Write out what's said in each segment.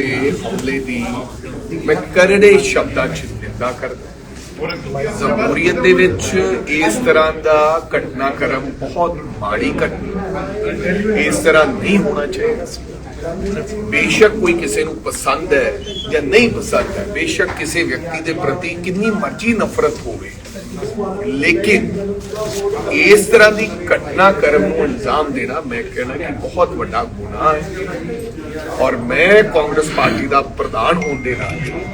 ਤੇ ਹਮਲੇ ਦੀ ਮੈਂ ਕਰੜੇ ਸ਼ਬਦਾਂ ਚ ਨਿੰਦਾ ਕਰਦਾ। ਜਮਹੂਰੀਅਤ ਦੇ ਵਿੱਚ ਇਸ ਤਰ੍ਹਾਂ ਦਾ ਘਟਨਾਕ੍ਰਮ ਬਹੁਤ ਮਾੜੀ ਘਟਨਾ ਇਸ ਤਰ੍ਹਾਂ ਨਹੀਂ ਹੋਣਾ ਚਾਹੀਦਾ ਸੀ। ਬੇਸ਼ੱਕ ਕੋਈ ਕਿਸੇ ਨੂੰ ਪਸੰਦ ਹੈ ਜਾਂ ਨਹੀਂ ਪਸੰਦ ਹੈ, ਬੇਸ਼ੱਕ ਕਿਸੇ ਵਿਅਕਤੀ ਦੇ ਪ੍ਰਤੀ ਕਿੰਨੀ ਮਰਜ਼ੀ ਨਫ਼ਰਤ ਹੋਵੇ। ਲੇਕਿਨ ਇਸ ਤਰ੍ਹਾਂ ਦੀ ਘਟਨਾਕ੍ਰਮ ਨੂੰ ਅੰਜਾਮ ਦੇਣਾ ਮੈਂ ਕਹਿੰਦਾ ਕਿ ਬਹੁਤ ਵੱਡਾ ਗੁਨਾਹ ਹੈ। ਔਰ ਮੈਂ ਕਾਂਗਰਸ ਪਾਰਟੀ ਦਾ ਪ੍ਰਧਾਨ ਹੋਣ ਦੇ ਨਾਤੇ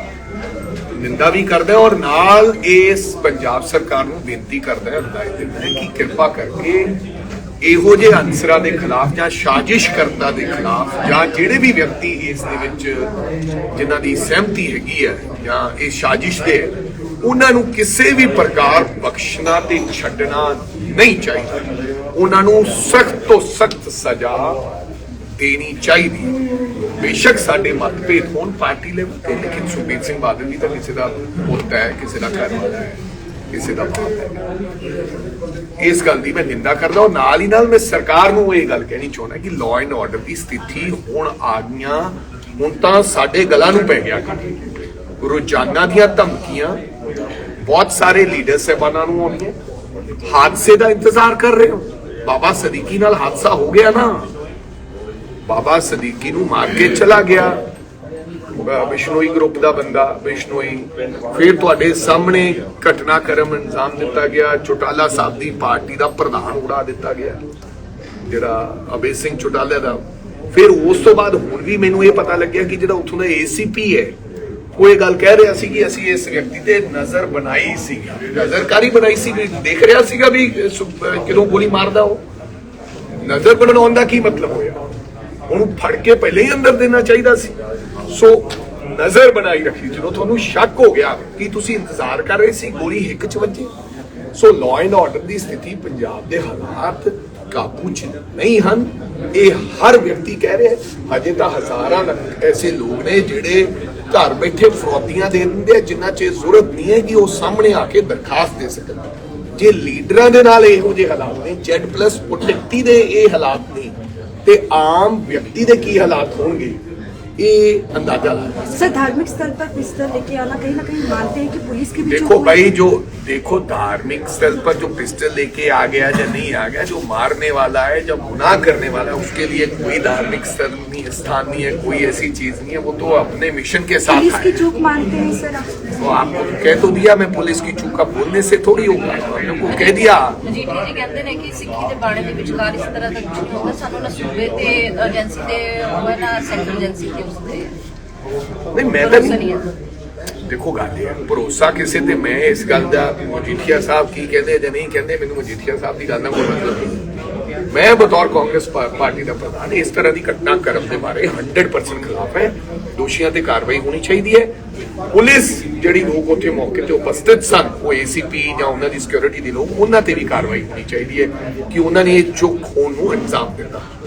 ਨਿੰਦਾ ਵੀ ਕਰਦਾ ਔਰ ਨਾਲ ਇਸ ਪੰਜਾਬ ਸਰਕਾਰ ਨੂੰ ਬੇਨਤੀ ਕਰਦਾ ਹੈ, ਹਦਾਇਤ ਦਿੰਦਾ ਹੈ ਕਿ ਕਿਰਪਾ ਕਰਕੇ ਇਹੋ ਜਿਹੇ ਅਨਸਰਾਂ ਦੇ ਖਿਲਾਫ ਜਾਂ ਸਾਜ਼ਿਸ਼ ਕਰਤਾ ਦੇ ਖਿਲਾਫ ਜਾਂ ਜਿਹੜੇ ਵੀ ਵਿਅਕਤੀ ਇਸ ਦੇ ਵਿੱਚ ਜਿਨ੍ਹਾਂ ਦੀ ਸਹਿਮਤੀ ਹੈਗੀ ਹੈ ਜਾਂ ਇਹ ਸਾਜ਼ਿਸ਼ ਦੇ ਉਹਨਾਂ ਨੂੰ ਕਿਸੇ ਵੀ ਪ੍ਰਕਾਰ ਬਖਸ਼ਣਾ ਤੇ ਛੱਡਣਾ ਨਹੀਂ ਚਾਹੀਦਾ। ਉਹਨਾਂ ਨੂੰ ਸਖਤ ਤੋਂ ਸਖਤ ਸਜ਼ਾ ਦੇਣੀ ਚਾਹੀਦੀ ਬੇਸ਼ੱਕ ਸਾਡੇ ਮਤਭੇਦ ਹੋਣ ਪਾਰਟੀ ਲੈਵਲ ਤੇ, ਲੇਕਿਨ ਸੁਖਬੀਰ ਸਿੰਘ ਬਾਦਲ ਵੀ ਤਾਂ ਕਿਸੇ ਦਾ ਪੁੱਤ ਹੈ, ਕਿਸੇ ਦਾ ਘਰ ਹੈ। ਕਿਸੇ ਦਾ ਬਾਪ ਹੈ। ਇਸ ਗੱਲ ਦੀ ਮੈਂ ਨਿੰਦਾ ਕਰਦਾ ਹਾਂ। ਨਾਲ ਹੀ ਨਾਲ ਮੈਂ ਸਰਕਾਰ ਨੂੰ ਇਹ ਗੱਲ ਕਹਿਣੀ ਚਾਹੁੰਦਾ ਕਿ ਲਾਅ ਐਂਡ ਆਰਡਰ ਦੀ ਸਥਿਤੀ ਹੁਣ ਆ ਗਈਆਂ। ਹੁਣ ਤਾਂ ਸਾਡੇ ਗਲਾਂ ਨੂੰ ਪੈ ਗਿਆ ਰੋਜ਼ਾਨਾ ਦੀਆਂ ਧਮਕੀਆਂ। ਬਹੁਤ ਸਾਰੇ ਲੀਡਰ ਸਾਹਿਬਾਨਾਂ ਨੂੰ ਆਉਂਦੀਆਂ। ਹਾਦਸੇ ਦਾ ਇੰਤਜ਼ਾਰ ਕਰ ਰਹੇ ਹੋ। ਬਾਬਾ ਸਦੀਕੀ ਨਾਲ ਹਾਦਸਾ ਹੋ ਗਿਆ ਨਾ। ਬਾਬਾ ਸਦੀਕੀ ਨੂੰ ਮਾਰ ਕੇ ਚਲਾ ਗਿਆ। ਬਿਸ਼ਨੋਈ ਗਰੁੱਪ ਦਾ ਬੰਦਾ, ਬਿਸ਼ਨੋਈ। ਫਿਰ ਤੁਹਾਡੇ ਸਾਹਮਣੇ ਘਟਨਾਕ੍ਰਮ ਅੰਜਾਮ ਦਿੱਤਾ ਗਿਆ, ਚੋਟਾਲਾ ਸਾਹਿਬ ਦੀ ਪਾਰਟੀ ਦਾ ਪ੍ਰਧਾਨ ਉਡਾ ਦਿੱਤਾ ਗਿਆ, ਜਿਹੜਾ ਅਬੇ ਸਿੰਘ ਚੋਟਾਲਾ ਦਾ। ਫਿਰ ਉਸ ਤੋਂ ਬਾਅਦ ਹੁਣ ਵੀ ਮੈਨੂੰ ਇਹ ਪਤਾ ਲੱਗਿਆ ਕਿ ਜਿਹੜਾ ਉੱਥੋਂ ਦਾ ਏਸੀਪੀ ਹੈ, ਉਹ ਇਹ ਗੱਲ ਕਹਿ ਰਿਹਾ ਸੀ ਕਿ ਅਸੀਂ ਇਸ ਵਿਅਕਤੀ ਤੇ ਨਜ਼ਰ ਬਣਾਈ ਸੀ ਨਜ਼ਰਕਾਰੀ ਬਣਾਈ ਸੀ ਦੇਖ ਰਿਹਾ ਸੀਗਾ ਵੀ ਸੁ- ਕਿਦੋਂ ਗੋਲੀ ਮਾਰਦਾ ਉਹ। ਨਜ਼ਰ ਬਣਾਉਣ ਦਾ ਕੀ ਮਤਲਬ ਹੋਇਆ? ਉਹਨੂੰ ਫੜ ਕੇ ਪਹਿਲੇ ਹੀ ਅੰਦਰ ਦੇਣਾ ਚਾਹੀਦਾ ਸੀ। ਸੋ ਨਜ਼ਰ ਬਣਾਈ ਰੱਖੀ ਜਦੋਂ ਤੁਹਾਨੂੰ ਸ਼ੱਕ ਹੋ ਗਿਆ ਕਿ ਤੁਸੀਂ ਇੰਤਜ਼ਾਰ ਕਰ ਰਹੇ ਸੀ ਗੋਲੀ ਹਿੱਕ ਚ ਵੱਜੀ। ਸੋ ਲਾਅ ਐਂਡ ਆਰਡਰ ਦੀ ਸਥਿਤੀ ਪੰਜਾਬ ਦੇ ਹਾਲਾਤ ਕਾਬੂ ਚ ਨਹੀਂ ਹਨ। ਇਹ ਹਰ ਵਿਅਕਤੀ ਕਹਿ ਰਿਹਾ ਅਜੇ ਤਾਂ ਹਜ਼ਾਰਾਂ ਐਸੇ ਲੋਕ ਨੇ ਜਿਹੜੇ ਘਰ ਬੈਠੇ ਫਰੋਤੀਆਂ ਦੇ ਦਿੰਦੇ ਜਿੰਨਾ ਚ ਜ਼ਰੂਰਤ ਨਹੀਂ ਹੈ ਕਿ ਉਹ ਸਾਹਮਣੇ ਆ ਕੇ ਦਰਖਾਸਤ ਦੇ ਸਕਣ। ਜੇ ਲੀਡਰਾਂ ਦੇ ਨਾਲ ਇਹੋ ਜਿਹੇ ਹਾਲਾਤ ਨੇ ਜੈਡ ਪਲੱਸ ਪ੍ਰੋਟੈਕਟੀ ਦੇ ਇਹ ਹਾਲਾਤ ਨੇ, ਤੇ ਆਮ ਵਿਅਕਤੀ ਦੇ ਕੀ ਹਾਲਾਤ ਹੋਣਗੇ? ये अंदाजा लगाया सर धार्मिक स्थल पर पिस्टल लेके आना कहीं ना कहीं मानते हैं कि पुलिस की भी देखो भाई जो देखो धार्मिक स्थल पर जो पिस्टल लेके आ गया या नहीं आ गया जो मारने वाला है जो गुनाह करने वाला है उसके लिए कोई धार्मिक स्थल नहीं है स्थान नहीं है कोई ऐसी चीज नहीं है वो तो अपने मिशन के साथ पुलिस की आया चूक मानते हैं सर आप तो आपको तो कह तो दिया मैं पुलिस की चूक का बोलने से थोड़ी होगा हमने को कह दिया ਮਜੀਠੀ ਜੀ ਕਹਿੰਦੇ ਨੇ ਕਿ ਸਿੱਖੀ ਦੇ ਬਾਣੇ ਦੇ ਵਿਚਕਾਰ ਇਸ ਤਰ੍ਹਾਂ ਦਾ ਕੁਝ ਨਹੀਂ ਹੁੰਦਾ ਸਾਨੂੰ ਨਾ ਸੂਬੇ ਤੇ ਏਜੰਸੀ ਦੇ ਹੋਵੇ ਨਾ ਸੈਂਟਰਲ ਏਜੰਸੀ ਦੇ ਉਸਦੇ ਨਹੀਂ ਮੈਂ ਤਾਂ ਨਹੀਂ ਦੇਖੋ ਗੱਲ ਇਹ ਭਰੋਸਾ ਕਿਸੇ ਤੇ ਮੈਂ ਇਸ ਗੱਲ ਦਾ ਮਜੀਠੀਆ ਸਾਹਿਬ ਕੀ ਕਹਿੰਦੇ ਜਾਂ ਨਹੀਂ ਕਹਿੰਦੇ, ਮੈਨੂੰ ਮਜੀਠੀਆ ਸਾਹਿਬ ਦੀ ਗੱਲ ਨਾਲ ਕੋਈ ਮਤਲਬ ਨਹੀਂ। ਮੈਂ ਬਤੌਰ ਕਾਂਗਰਸ ਪਾਰਟੀ ਦਾ ਪ੍ਰਧਾਨ, ਇਸ ਤਰ੍ਹਾਂ ਦੀ ਘਟਨਾ ਕਰਨ ਦੇ ਬਾਰੇ 100% ਖਿਲਾਫ ਹੈ। ਦੋਸ਼ੀਆਂ ਤੇ ਕਾਰਵਾਈ ਹੋਣੀ ਚਾਹੀਦੀ ਹੈ। ਪੁਲਿਸ ਜਿਹੜੀ ਲੋਕ ਉੱਥੇ ਮੌਕੇ ਤੇ ਉਪਸਥਿਤ ਸਨ, ਉਹ ਏਸੀਪੀ ਜਾਂ ਉਹਨਾਂ ਦੀ ਸਿਕਿਉਰਿਟੀ ਦੇ ਲੋਕ, ਉਹਨਾਂ ਤੇ ਵੀ ਕਾਰਵਾਈ ਹੋਣੀ ਚਾਹੀਦੀ ਹੈ ਕਿ ਉਹਨਾਂ ਨੇ ਇਹ ਚੁੱਕ ਹੋਣ ਨੂੰ ਅੰਜਾਮ ਦਿੱਤਾ।